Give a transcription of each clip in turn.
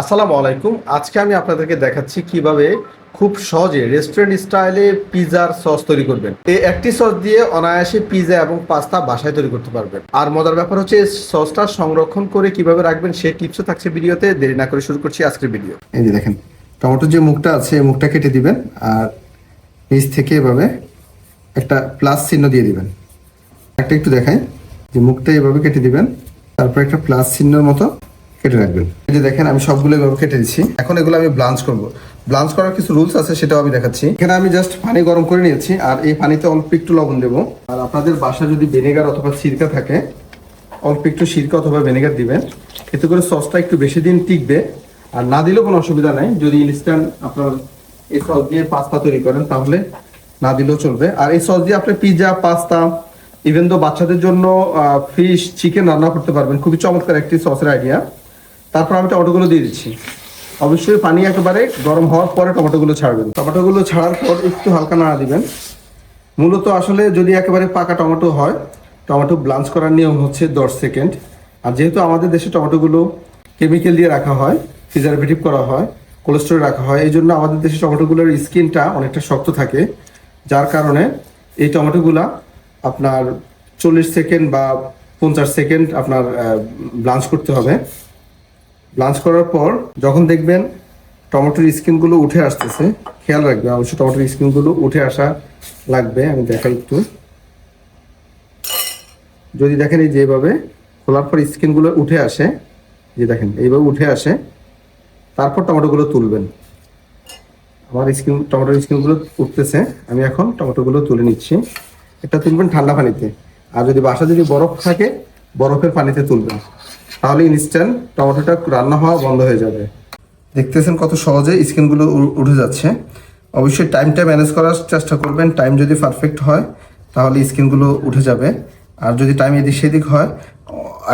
আসসালামু আলাইকুম। আজকে আমি আপনাদেরকে দেখাচ্ছি কীভাবে খুব সহজে রেস্টুরেন্ট স্টাইলে পিজার সস তৈরি করবেন। এই একটি সস দিয়ে অনায়াসে পিজা এবং পাস্তা বাসায় তৈরি করতে পারবেন। আর মজার ব্যাপার হচ্ছে সসটা সংরক্ষণ করে কীভাবে রাখবেন সেই টিপসও থাকছে ভিডিওতে। দেরি না করে শুরু করছি আজকের ভিডিও এই যে দেখেন, টমেটোর যে মুখটা আছে মুখটা কেটে দিবেন আর নিচ থেকে এভাবে একটা প্লাস চিহ্ন দিয়ে দিবেন। একটা একটু দেখাই, যে মুখটা এভাবে কেটে দিবেন, তারপর একটা প্লাস চিহ্নের মতো কেটে রাখবেন। এই যে দেখেন, আমি সবগুলো এভাবে কেটে দিচ্ছি। এখন এগুলো আমি ব্লাঞ্চ করব। ব্লাঞ্চ করার কিছু রুলস আছে, সেটাও আমি দেখাচ্ছি। এখানে আমি জাস্ট পানি গরম করে নিয়েছি, আর এই পানিতে অল্প একটু লবণ দেবো। আর আপনাদের বাসা যদি ভিনেগার অথবা সিরকা থাকে, অল্প একটু সিরকা অথবা ভিনেগার দিবেন। এতে করে সসটা একটু বেশি দিন টিকবে। আর না দিলেও কোনো অসুবিধা নাই। যদি ইনস্ট্যান্ট আপনার এই সস দিয়ে পাস্তা তৈরি করেন, তাহলে না দিলেও চলবে। আর এই সস দিয়ে আপনি পিৎজা পাস্তা ইভেন তো বাচ্চাদের জন্য ফিশ চিকেন রান্না করতে পারবেন। খুবই চমৎকার একটি সসের আইডিয়া তারপর আমি টমেটোগুলো দিয়ে দিচ্ছি। অবশ্যই পানি একেবারে গরম হওয়ার পরে টমেটোগুলো ছাড়বেন। টমেটোগুলো ছাড়ার পর একটু হালকা নাড়া দিবেন। মূলত আসলে যদি একেবারে পাকা টমেটো হয়, টমেটো ব্লাঞ্চ করার নিয়ম হচ্ছে দশ সেকেন্ড। আর যেহেতু আমাদের দেশে টমেটোগুলো কেমিক্যাল দিয়ে রাখা হয় প্রিজারভেটিভ করা হয় কোলেস্ট্রল রাখা হয়, এই জন্য আমাদের দেশে টমেটোগুলোর স্কিনটা অনেকটা শক্ত থাকে। যার কারণে এই টমেটোগুলা আপনার চল্লিশ সেকেন্ড বা পঞ্চাশ সেকেন্ড আপনার ব্লাঞ্চ করতে হবে। ব্লাঞ্চ করার পর যখন দেখবেন টমেটোর স্কিনগুলো উঠে আসতেছে, খেয়াল রাখবে, অবশ্যই টমেটোর স্কিনগুলো উঠে আসা লাগবে, আমি দেখাই একটু। যদি দেখেন এই যেভাবে খোলার পর স্কিনগুলো উঠে আসে যে দেখেন, এইভাবে উঠে আসে, তারপর টমেটোগুলো তুলবেন। আমার স্কিন, টমেটোর স্কিনগুলো উঠতেছে, আমি এখন টমেটোগুলো তুলে নিচ্ছি। এটা তুলবেন ঠান্ডা পানিতে। আর যদি বাসা যদি বরফ থাকে, বরফের পানিতে তুলবেন। তাহলে ইনস্ট্যান্ট টমেটোটা রান্না হওয়া বন্ধ হয়ে যাবে। দেখতেছেন কত সহজে স্কিনগুলো উঠে যাচ্ছে। অবশ্যই টাইমটা ম্যানেজ করার চেষ্টা করবেন। টাইম যদি পারফেক্ট হয়, তাহলে স্কিনগুলো উঠে যাবে। আর যদি টাইম এদিক সেদিক হয়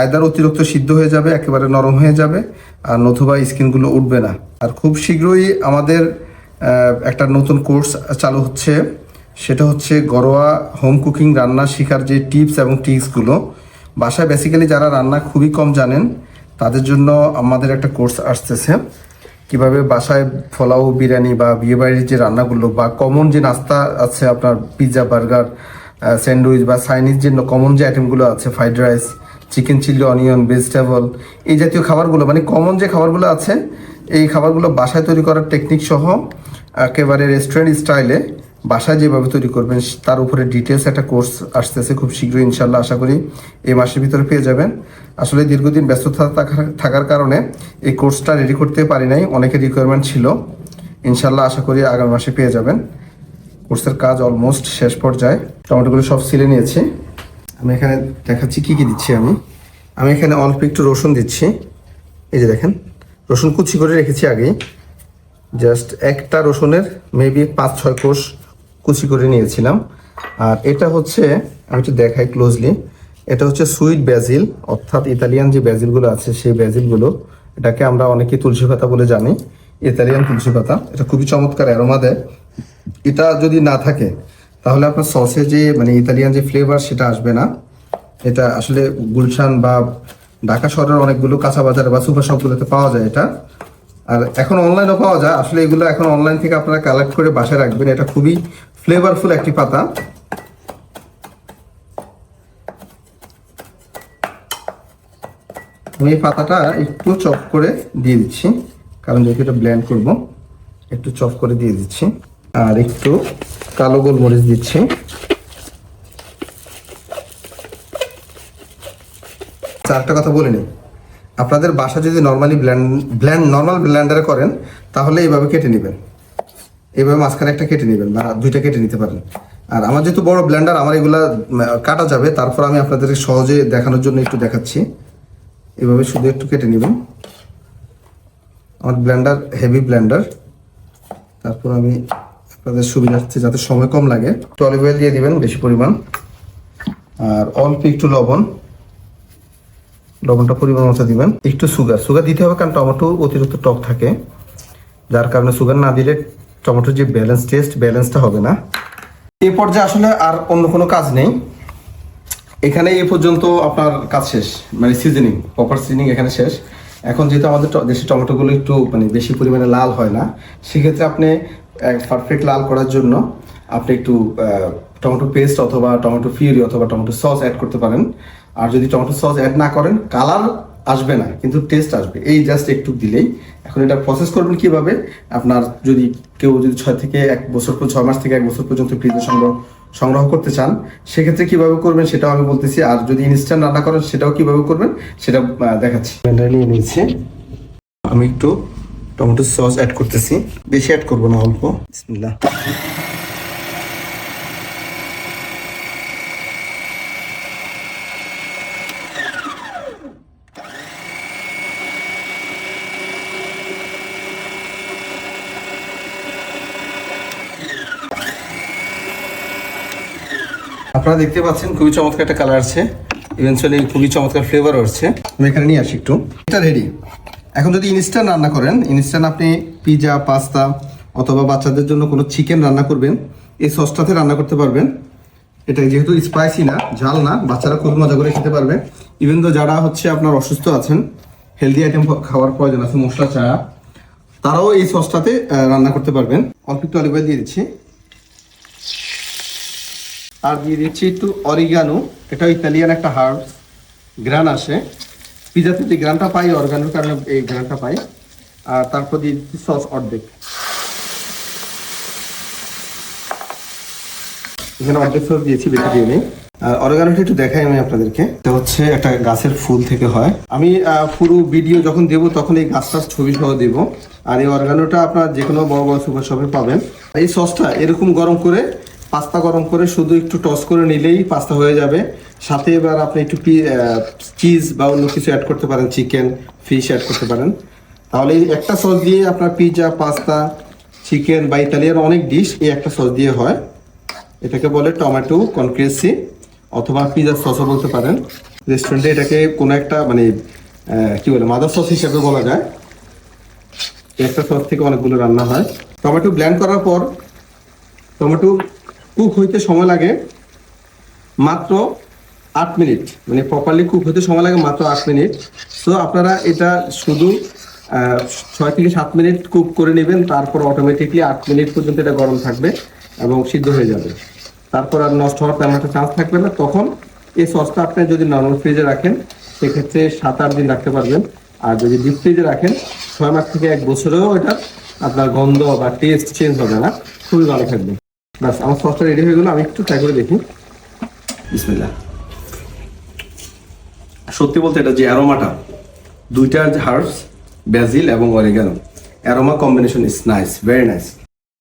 আয়দার অতিরিক্ত সিদ্ধ হয়ে যাবে, একেবারে নরম হয়ে যাবে, আর নতুবা স্কিনগুলো উঠবে না। আর খুব শীঘ্রই আমাদের একটা নতুন কোর্স চালু হচ্ছে। সেটা হচ্ছে ঘরোয়া হোম কুকিং রান্না শেখার যে টিপস এবং ট্রিক্সগুলো বাসায় বেসিক্যালি যারা রান্না খুবই কম জানেন, তাদের জন্য আমাদের একটা কোর্স আসতেছে। কীভাবে বাসায় পোলাও, বিরিয়ানি বা বিয়েবাড়ির যে রান্নাগুলো বা কমন যে নাস্তা আছে আপনার পিৎজা বার্গার স্যান্ডউইচ বা চাইনিজ যে কমন যে আইটেমগুলো আছে fried rice chicken chilli onion vegetable এই জাতীয় খাবারগুলো মানে কমন যে খাবারগুলো আছে, এই খাবারগুলো বাসায় তৈরি করার টেকনিক সহ একেবারে রেস্টুরেন্ট স্টাইলে বাসায় যেভাবে তৈরি করবেন, তার উপরে ডিটেলস একটা কোর্স আসতেছে খুব শীঘ্রই ইনশাল্লাহ আশা করি এই মাসের ভিতরে পেয়ে যাবেন। আসলে দীর্ঘদিন ব্যস্ততা থাকার- কারণে এই কোর্সটা রেডি করতে পারি নাই অনেকের রিকোয়ারমেন্ট ছিল। ইনশাল্লাহ আশা করি আগামী মাসে পেয়ে যাবেন। কোর্সের কাজ অলমোস্ট শেষ পর্যায়ে। টমেটোগুলো সব সিলে নিয়েছি। আমি এখানে দেখাচ্ছি কি কি দিচ্ছি আমি। আমি এখানে অল্প একটু রসুন দিচ্ছি। এই যে দেখেন, রসুন কুচি করে রেখেছি আগেই। জাস্ট একটা রসুনের মেবি পাঁচ ছয় কোষ কুচি করে নিয়েছিলাম। আর এটা হচ্ছে, আমি একটু দেখাই ক্লোজলি এটা হচ্ছে সুইট ব্যাজিল, অর্থাৎ ইতালিয়ান যে ব্যাজিলগুলো আছে, সেই ব্যাজিলগুলো, এটাকে আমরা অনেকে তুলসী পাতা বলে জানি, ইতালিয়ান তুলসী পাতা, এটা খুবই চমৎকার অ্যারোমা দেয়। এটা যদি না থাকে, তাহলে আপনার সসে যে মানে ইতালিয়ান যে ফ্লেভার সেটা আসবে না। এটা আসলে গুলশান বা ঢাকা শহরের অনেকগুলো কাঁচা বাজার বা সুপার শপগুলোতে পাওয়া যায় এটা। আর এখন অনলাইনেও পাওয়া যায়। আসলে এগুলো এখন অনলাইন থেকে আপনারা কালেক্ট করে বাসায় রাখবেন। এটা খুবই ফ্লেভারফুল একটি পাতা। আমি এই পাতাটা একটু চপ করে দিয়ে দিচ্ছি, কারণ যেহেতু এটা ব্ল্যান্ড করব, একটু চপ করে দিয়ে দিচ্ছি, আর একটু কালো গোলমরিচ দিচ্ছি। চারটা কথা বলে নিই। আপনাদের বাসা যদি নর্মালি ব্ল্যান্ড ব্ল্যান্ড নর্মাল ব্ল্যান্ডারে করেন, তাহলে এইভাবে কেটে নেবেন। এইভাবে মাঝখানে একটা কেটে নেবেন বা দুইটা কেটে নিতে পারেন। আর আমার যেহেতু বড় ব্ল্যান্ডার আমার এগুলা কাটা যাবে, তারপর আমি আপনাদের সহজে দেখানোর জন্য একটু দেখাচ্ছি। এভাবে শুধু একটু কেটে নেবেন। আমার ব্ল্যান্ডার হেভি ব্ল্যান্ডার তারপর আমি আপনাদের সুবিধার্থে যাতে সময় কম লাগে, একটু অলিভ অয়েল দিয়ে দিবেন, বেশি পরিমাণ। আর অল্প একটু লবণ। লবণটা পরিমাণ মতো দিবেন। একটু সুগার সুগার দিতে হবে কারণ টমেটো অতিরিক্ত টক থাকে। যার কারণে সুগার না দিলে টমেটোর যে ব্যালেন্স টেস্ট ব্যালেন্সটা হবে না। এই পর্যায়ে আসলে আর অন্য কোনো কাজ নেই। এখানে এ পর্যন্ত আপনার কাজ শেষ মানে সিজনিং প্রপার সিজনিং এখানে শেষ। এখন যেহেতু আমাদের দেশি টমেটোগুলো একটু মানে বেশি পরিমাণে লাল হয় না, সেক্ষেত্রে আপনি পারফেক্ট লাল করার জন্য আপনি একটু টমেটো পেস্ট অথবা টমেটো ফিউরি অথবা টমেটো সস অ্যাড করতে পারেন। আর যদি টমেটো সস অ্যাড না করেন কালার আসবে না, কিন্তু টেস্ট আসবে। এই জাস্ট একটু দিলেই। এখন এটা প্রসেস করবেন কীভাবে? আপনার যদি কেউ যদি ছয় থেকে এক বছর ছয় মাস থেকে এক বছর পর্যন্ত ফ্রিজে সংগ্রহ সংগ্রহ করতে চান, সেক্ষেত্রে কীভাবে করবেন সেটাও আমি বলতেছি। আর যদি ইনস্ট্যান্ট রান্না করেন, সেটাও কীভাবে করবেন, সেটা দেখাচ্ছি। নিয়ে নিয়েছি। আমি একটু টমেটো সস অ্যাড করতেছি। বেশি অ্যাড করব না, অল্প। বিসমিল্লাহ। আপনারা দেখতে পাচ্ছেন খুবই চমৎকার একটা কালার আছে ইভেনচুয়ালি খুবই চমৎকার ফ্লেভার আসছে। আমি এখানে নিয়ে আসি একটু। এটা রেডি এখন যদি ইনস্ট্যান্ট রান্না করেন ইনস্ট্যান্ট আপনি পিজা পাস্তা অথবা বাচ্চাদের জন্য কোনো চিকেন রান্না করবেন এই সসটাতে রান্না করতে পারবেন। এটা যেহেতু স্পাইসি না ঝাল না বাচ্চারা খুব মজা করে খেতে পারবে। ইভেন তো যারা হচ্ছে আপনার অসুস্থ আছেন হেলদি আইটেম খাওয়ার প্রয়োজন আছে মশলা ছাড়া তারাও এই সসটাতে রান্না করতে পারবেন। অল্প একটু অলিভ দিয়ে দিচ্ছি। আর দিয়ে দিচ্ছি একটু অরিগানো এটা ইতালিয়ান একটা হার্বস গ্রান আসে। পিজাতে যে গ্রানটা পাই অর্গানোর কারণে এই গ্রানটা পাই। আর তারপর দিয়ে দিচ্ছি সস অর্ধেক। এখানে অর্ধেক সস দিয়েছি, বেশি দিয়ে নেই। অর্গানোটা একটু দেখাই আমি আপনাদেরকে। এটা হচ্ছে একটা গাছের ফুল থেকে হয়। আমি পুরো ভিডিও যখন দেব, তখন এই গাছটার ছবি সহ দেব। আর এই অর্গানোটা আপনার যে কোনো বড় বড় সুপার শপে পাবেন। এই সসটা এরকম গরম করে পাস্তা গরম করে শুধু একটু টস করে নিলেই পাস্তা হয়ে যাবে। সাথে এবার আপনি একটু চিজ বা অন্য কিছু অ্যাড করতে পারেন চিকেন ফিশ অ্যাড করতে পারেন। তাহলে একটা সস দিয়ে আপনার পিৎজা পাস্তা চিকেন বা ইতালিয়ান অনেক ডিশ এই একটা সস দিয়ে হয়। এটাকে বলে টমেটো কনক্রেসি অথবা পিজার সসও বলতে পারেন। রেস্টুরেন্টে এটাকে কোনো একটা মানে কি বলে মাদার সস হিসেবে বলা যায়। একটা সস থেকে অনেকগুলো রান্না হয়। টমেটো ব্ল্যান্ড করার পর, টমেটো কুক হইতে সময় লাগে মাত্র আট মিনিট। মানে প্রপারলি কুক হতে সময় লাগে মাত্র আট মিনিট। সো আপনারা এটা শুধু ছয় থেকে সাত মিনিট কুক করে নেবেন, তারপর অটোমেটিকলি আট মিনিট পর্যন্ত এটা গরম থাকবে এবং সিদ্ধ হয়ে যাবে। তারপর আর নষ্ট হওয়ার তেমন একটা চান্স থাকবে না। তখন এই সসটা আপনি যদি নর্মাল ফ্রিজে রাখেন, সেক্ষেত্রে সাত আট দিন রাখতে পারবেন। আর যদি ডিপ ফ্রিজে রাখেন, ছয় মাস থেকে এক বছরেও এটা আপনার গন্ধ বা টেস্ট চেঞ্জ হবে না। খুবই ভালো থাকবে। ব্যাস আমার সসটা রেডি হয়ে গেলো, আমি একটু ট্রাই করে দেখি। বিসমিল্লাহ। সত্যি বলতে এটা যে অ্যারোমাটা, দুইটা হার্বস, ব্যাজিল এবং oregano, aroma combination is nice very nice